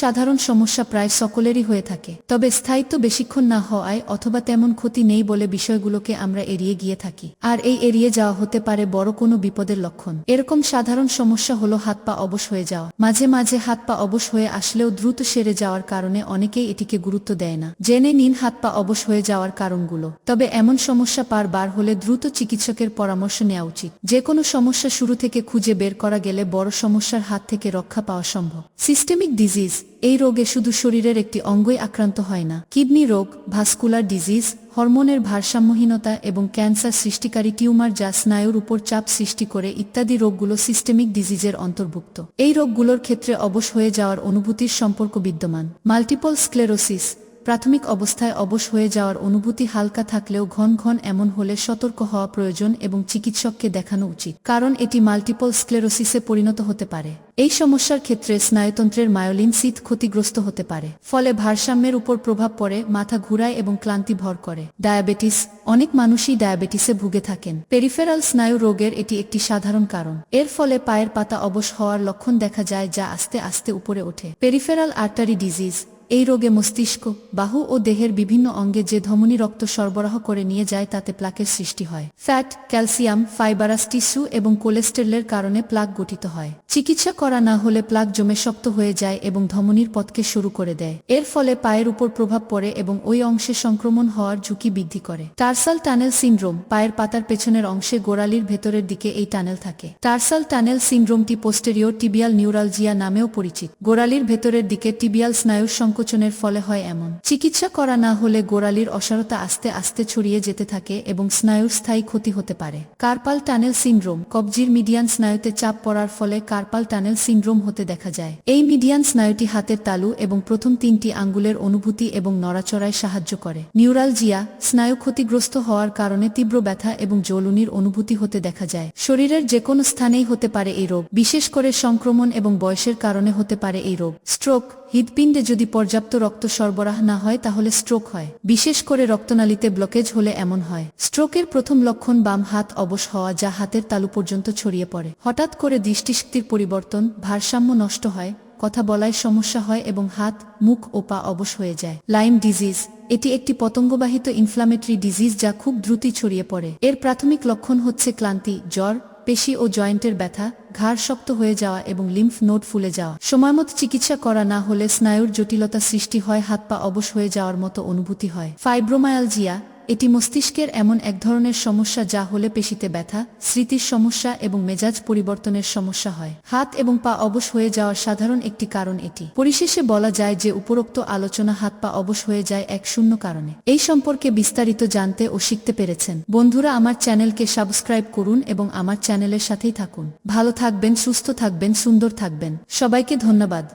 সাধারণ সমস্যা প্রায় সকলেরই হয়ে থাকে। তবে স্থায়িত্ব বেশিক্ষণ না হওয়ায় অথবা তেমন ক্ষতি নেই বলে বিষয়গুলোকে আমরা এড়িয়ে গিয়ে থাকি। আর এই এড়িয়ে যাওয়া হতে পারে বড় কোনো বিপদের লক্ষণ। এরকম সাধারণ সমস্যা হলো হাত পা অবশ হয়ে যাওয়া। মাঝে মাঝে হাত পা অবশ হয়ে আসলেও দ্রুত সেরে যাওয়ার কারণে অনেকেই এটিকে গুরুত্ব দেয় না। জেনে নিন হাত পা অবশ হয়ে যাওয়ার কারণগুলো। তবে এমন সমস্যা পার বার হলে দ্রুত চিকিৎসকের পরামর্শ নেওয়া উচিত। যে কোনো সমস্যা শুরু থেকে খুঁজে বের করা গেলে বড় সমস্যার হাত থেকে রক্ষা পাওয়া সম্ভব। সিস্টেমিক ডিজিজ এই রোগে শুধু শরীরের একটি অঙ্গই আক্রান্ত হয় না। কিডনি রোগ, ভাস্কুলার ডিজিজ, হরমোনের ভারসাম্যহীনতা এবং ক্যান্সার সৃষ্টিকারী টিউমার যা স্নায়ুর উপর চাপ সৃষ্টি করে ইত্যাদি রোগগুলো সিস্টেমিক ডিজিজের অন্তর্ভুক্ত। এই রোগগুলোর ক্ষেত্রে অবশ হয়ে যাওয়ার অনুভূতির সম্পর্ক বিদ্যমান। মাল্টিপল স্ক্লেরোসিস প্রাথমিক অবস্থায় অবশ হয়ে যাওয়ার অনুভূতি হালকা থাকলেও ঘন ঘন এমন হলে সতর্ক হওয়া প্রয়োজন এবং চিকিৎসককে দেখানো উচিত, কারণ এটি মাল্টিপল স্ক্লেরোসিসে পরিণত হতে পারে। এই সমস্যার ক্ষেত্রে স্নায়ুতন্ত্রের মায়োলিন শীত ক্ষতিগ্রস্ত হতে পারে, ফলে ভারসাম্যের উপর প্রভাব পড়ে, মাথা ঘুরায় এবং ক্লান্তি ভর করে। ডায়াবেটিস, অনেক মানুষই ডায়াবেটিসে ভুগে থাকেন। পেরিফেরাল স্নায়ু রোগের এটি একটি সাধারণ কারণ। এর ফলে পায়ের পাতা অবশ হওয়ার লক্ষণ দেখা যায় যা আস্তে আস্তে উপরে ওঠে। পেরিফেরাল আর্টারি ডিজিজ এই রোগে মস্তিষ্ক, বাহু ও দেহের বিভিন্ন অঙ্গে যে ধমনী রক্ত সরবরাহ করে নিয়ে যায় তাতে প্লাকের সৃষ্টি হয়। ফ্যাট, ক্যালসিয়াম, ফাইবারাস, টিস্যু এবং কোলেস্টেরলের কারণে প্লাক গঠিত হয়। চিকিৎসা করা না হলে প্লাক জমে শক্ত হয়ে যায় এবং ধমনীর পথকে শুরু করে দেয়। এর ফলে পায়ের উপর প্রভাব পড়ে এবং ওই অংশে সংক্রমণ হওয়ার ঝুঁকি বৃদ্ধি করে। টার্সাল টানেল সিনড্রোম পায়ের পাতার পেছনের অংশে গোড়ালির ভেতরের দিকে এই টানেল থাকে। টার্সাল টানেল সিনড্রোমটি পোস্টেরিয়র টিবিয়াল নিউরালজিয়া নামেও পরিচিত। গোড়ালির ভেতরের দিকে টিবিয়াল স্নায়ুর সংকোচনের ফলে হয় এমন। চিকিৎসা করা না হলে গোড়ালির অসারতা আস্তে আস্তে ছড়িয়ে যেতে থাকে এবং স্নায়ুর স্থায়ী ক্ষতি হতে পারে। কার্পাল টানেল সিন্ড্রোম, কবজির মিডিয়ান স্নায়ুতে চাপ পড়ার ফলে কার্পাল টানেল সিন্ড্রোম হতে দেখা যায়। এই মিডিয়ান স্নায়ুটি হাতের তালু এবং প্রথম তিনটি আঙ্গুলের অনুভূতি এবং নড়াচড়ায় সাহায্য করে। নিউরালজিয়া, স্নায়ু ক্ষতিগ্রস্ত হওয়ার কারণে তীব্র ব্যথা এবং জ্বলুনির অনুভূতি হতে দেখা যায়। শরীরের যে কোনো স্থানেই হতে পারে এই রোগ, বিশেষ করে সংক্রমণ এবং বয়সের কারণে হতে পারে এই রোগ। স্ট্রোক হৃদপিণ্ডে যদি পর্যাপ্ত রক্ত সরবরাহ না হয়, তাহলে স্ট্রোক হয়। বিশেষ করে রক্তনালীতে ব্লকেজ হলে এমন হয়। স্ট্রোকের প্রথম লক্ষণ বাম হাত অবশ হওয়া, যা হাতের তালু পর্যন্ত ছড়িয়ে পড়ে। হঠাৎ করে দৃষ্টিশক্তির পরিবর্তন, ভারসাম্য নষ্ট হয়, কথা বলায় সমস্যা হয় এবং হাত, মুখ ও পা অবশ হয়ে যায়। লাইম ডিজিজ এটি একটি পতঙ্গবাহিত ইনফ্লামেটরি ডিজিজ যা খুব দ্রুতই ছড়িয়ে পড়ে। এর প্রাথমিক লক্ষণ হচ্ছে ক্লান্তি, জ্বর, পেশি ও জয়েন্টের ব্যথা ঘাড় শক্ত হয়ে যাওয়া এবং লিম্ফ নোট ফুলে যাওয়া। সময়মতো চিকিৎসা করা না হলে স্নায়ুর জটিলতা সৃষ্টি হয়, হাত পা অবশ হয়ে যাওয়ার মতো অনুভূতি হয়। ফাইব্রোমায়ালজিয়া এটি মস্তিষ্কের এমন এক ধরনের সমস্যা যা হলে পেশিতে ব্যথা, স্মৃতির সমস্যা এবং মেজাজ পরিবর্তনের সমস্যা হয়। হাত এবং পা অবশ হয়ে যাওয়ার সাধারণ একটি কারণ এটি। পরিশেষে বলা যায় যে উপরোক্ত আলোচনা হাত পা অবশ হয়ে যায় এক শূন্য কারণে। এই সম্পর্কে বিস্তারিত জানতে ও শিখতে পেরেছেন। বন্ধুরা, আমার চ্যানেলকে সাবস্ক্রাইব করুন এবং আমার চ্যানেলের সাথেই থাকুন। ভালো থাকবেন, সুস্থ থাকবেন, সুন্দর থাকবেন। সবাইকে ধন্যবাদ।